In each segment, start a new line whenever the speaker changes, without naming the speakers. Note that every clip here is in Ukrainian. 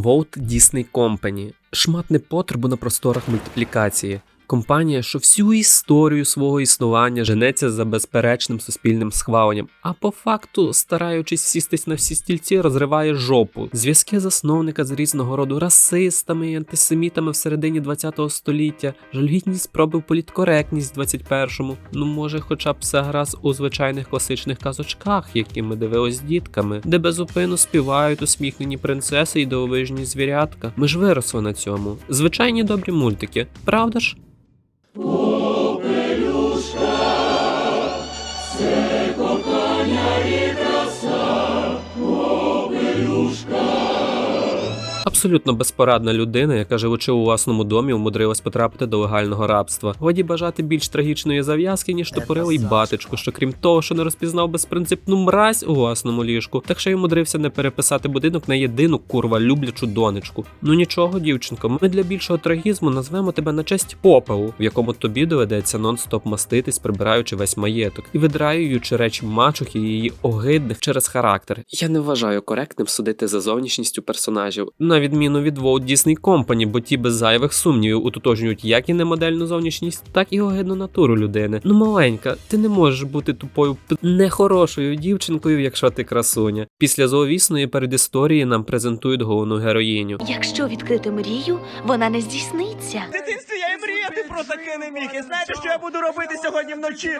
Walt Disney Company – шмат непотребу на просторах мультиплікації. Компанія, що всю історію свого існування женеться за безперечним суспільним схваленням, а по факту, стараючись сістись на всі стільці, розриває жопу. Зв'язки засновника з різного роду расистами і антисемітами в середині 20 століття, жалюгідні спроби в політкоректність в 21-му. Ну може, хоча б все гаразд у звичайних класичних казочках, які ми дивились дітками, де безупину співають усміхнені принцеси і дивовижні звірятка. Ми ж виросли на цьому. Звичайні добрі мультики, правда ж? Абсолютно безпорадна людина, яка живучи у власному домі, умудрилась потрапити до легального рабства. Годі бажати більш трагічної зав'язки, ніж тупорилий батечко, що крім того, що не розпізнав безпринципну мразь у власному ліжку, так ще й умудрився не переписати будинок на єдину курва люблячу донечку. Ну нічого, дівчинко, ми для більшого трагізму назвемо тебе на честь попелу, в якому тобі доведеться нон-стоп маститись, прибираючи весь маєток і видраюючи речі мачухи і її огидних через характер. Я не вважаю коректним судити за зовнішністю персонажів, на відміну від Walt Disney Company, бо ті без зайвих сумнівів утотожнюють як і немодельну зовнішність, так і огидну натуру людини. Ну маленька, ти не можеш бути тупою п- нехорошою дівчинкою, якщо ти красуня. Після зловісної передісторії нам презентують головну героїню.
Якщо відкрити мрію, вона не здійсниться.
В дитинстві я і мріяти про таке не міг. І знаєте, що я буду робити сьогодні вночі?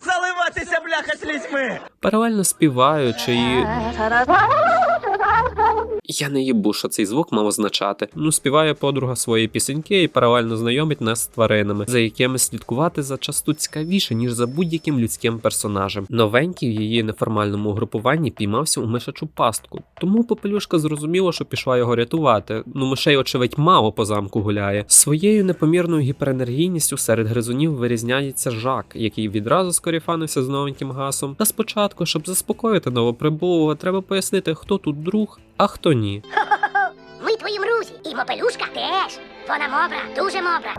Заливатися бляха слізьми!
Паралельно співаючи і. Я не їбу, що цей звук мав означати. Ну, співає подруга свої пісеньки і паралельно знайомить нас з тваринами, за якими слідкувати зачасту цікавіше, ніж за будь-яким людським персонажем. Новенький в її неформальному угрупуванні піймався у мишачу пастку, тому попелюшка зрозуміла, що пішла його рятувати. Ну, мишей, очевидь, мало по замку гуляє. Своєю непомірною гіперенергійністю серед гризунів вирізняється жак, який відразу скоріфанився з новеньким гасом. Та спочатку, щоб заспокоїти новоприбулого, треба пояснити, хто тут друг, а хто ні.
Ми твої мрузі, і мопелюшка теж. Вона мобра, дуже мобра.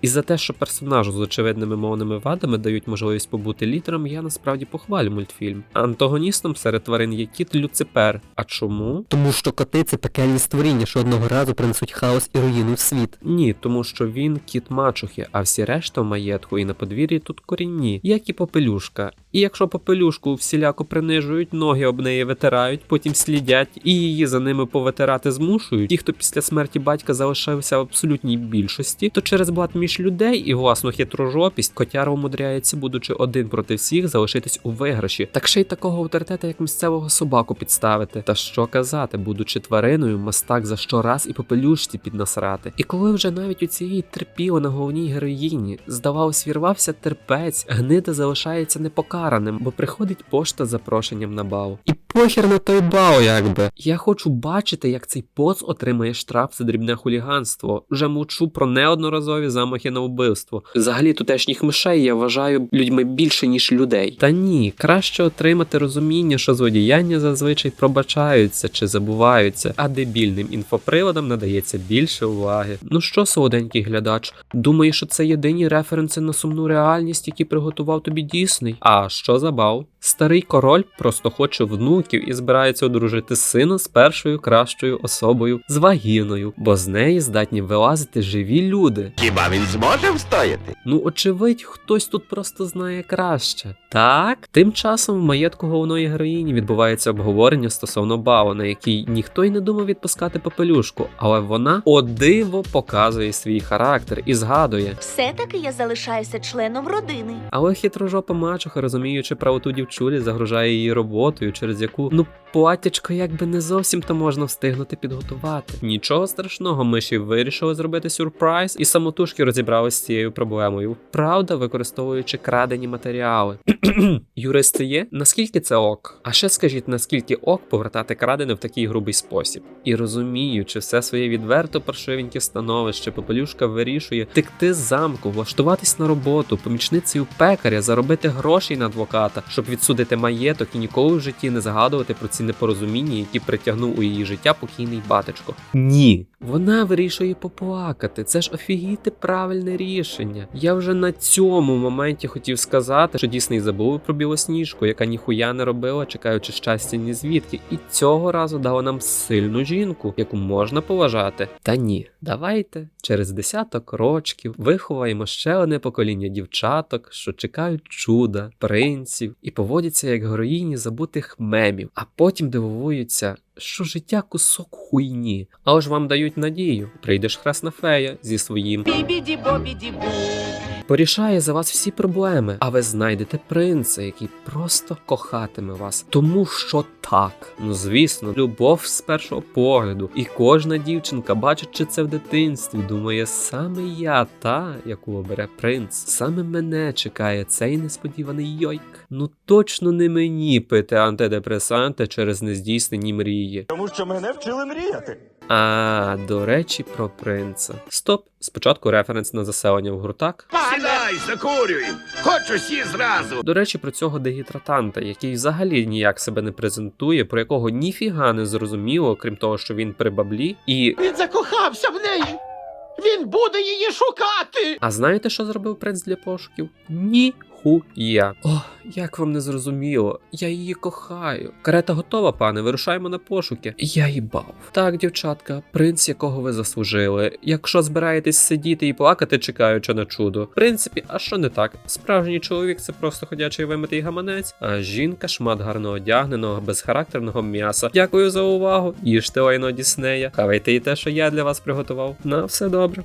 І за те, що персонажу з очевидними мовними вадами дають можливість побути лідером, я насправді похвалю мультфільм. Антагоністом серед тварин є кіт Люципер. А чому?
Тому що коти це пекельні створіння, що одного разу принесуть хаос і руїну в світ.
Ні, тому що він кіт мачухи, а всі решта в маєтку і на подвір'ї тут корінні, як і попелюшка. І якщо попелюшку всіляко принижують, ноги об неї витирають, потім слідять і її за ними повитирати змушують. Ті, хто після смерті батька залишався в абсолютній більшості, то через блат між людей і власну хитрожопість котяра умудряється, будучи один проти всіх, залишитись у виграші. Так ще й такого авторитета, як місцевого собаку підставити. Та що казати, будучи твариною, мастак за що раз і попелюшці піднасрати. І коли вже навіть у цієї терпіло на головній героїні, здавалось, вірвався терпець, гнида залишається непокараним, бо приходить пошта з запрошенням на бал.
І похер на той бал, якби.
Я хочу бачити, як цей поц отримає штраф за дрібне хуліганство. Вже мовчу про неодноразові замахи на вбивство. Взагалі, тутешніх мишей я вважаю людьми більше, ніж людей. Та ні, краще отримати розуміння, що злодіяння зазвичай пробачаються чи забуваються, а дебільним інфоприладам надається більше уваги. Ну що, солоденький глядач, думаєш, що це єдині референси на сумну реальність, які приготував тобі Дісней? А що за бал? Старий король просто хоче внуків і збирається одружити сина з першою кращою особою з вагіною, бо з неї здатні вилазити живі люди.
Хіба він зможе встояти?
Ну, очевидь, хтось тут просто знає краще. Так, тим часом в маєтку головної героїні відбувається обговорення стосовно балу, на який ніхто й не думав відпускати попелюшку, але вона о диво показує свій характер і згадує.
Все-таки я залишаюся членом родини.
Але хитрожопа мачуха, розуміючи правоту дівчулі, загрожає її роботою, через яку ну платячко якби не зовсім то можна встигнути підготувати. Нічого страшного, миші вирішили зробити сюрприз і самотужки розібралися з цією проблемою. Правда, використовуючи крадені матеріали. Юристи є? Наскільки це ок? А ще скажіть, наскільки ок повертати крадене в такий грубий спосіб? І розуміючи все своє відверто паршивеньке становище, Попелюшка вирішує текти з замку, влаштуватись на роботу, помічницею пекаря, заробити грошей на адвоката, щоб відсудити маєток і ніколи в житті не згадувати про ці ці непорозуміння, які притягнув у її життя покійний батечко. Ні. Вона вирішує поплакати. Це ж офігіти правильне рішення. Я вже на цьому моменті хотів сказати, що Дісней забув про білосніжку, яка ніхуя не робила, чекаючи щастя ні звідки. І цього разу дала нам сильну жінку, яку можна поважати. Та ні, давайте через десяток рочків виховаємо ще одне покоління дівчаток, що чекають чуда, принців і поводяться як героїні забутих мемів, а потім дивуються, що життя кусок хуйні. Але ж вам дають надію. Прийдеш хресна фея зі своїм порішає за вас всі проблеми, а ви знайдете принца, який просто кохатиме вас, тому що так. Ну звісно, любов з першого погляду. І кожна дівчинка, бачачи це в дитинстві, думає, саме я та, яку обере принц, саме мене чекає цей несподіваний йойк. Ну точно не мені пити антидепресанти через нездійснені мрії.
Тому що мене вчили мріяти.
А, до речі, про принца. Стоп. Спочатку референс на заселення в гуртак,
Сідай, закурюй! Хоч усі зразу!
До речі, про цього дегідратанта, який взагалі ніяк себе не презентує, про якого ніфіга не зрозуміло, крім того, що він при баблі. І
Він закохався в неї. Він буде її шукати.
а знаєте, що зробив принц для пошуків? Ніхуя. О, як вам не зрозуміло, я її кохаю. Карета готова, пане, вирушаємо на пошуки. Я їбав. Так, дівчатка, принц, якого ви заслужили. Якщо збираєтесь сидіти і плакати, чекаючи на чудо. В принципі, а що не так? Справжній чоловік це просто ходячий вимитий гаманець, а жінка шмат гарно одягненого, безхарактерного м'яса. Дякую за увагу. Їжте лайно Діснея. Хавайте і те, що я для вас приготував. На все добре.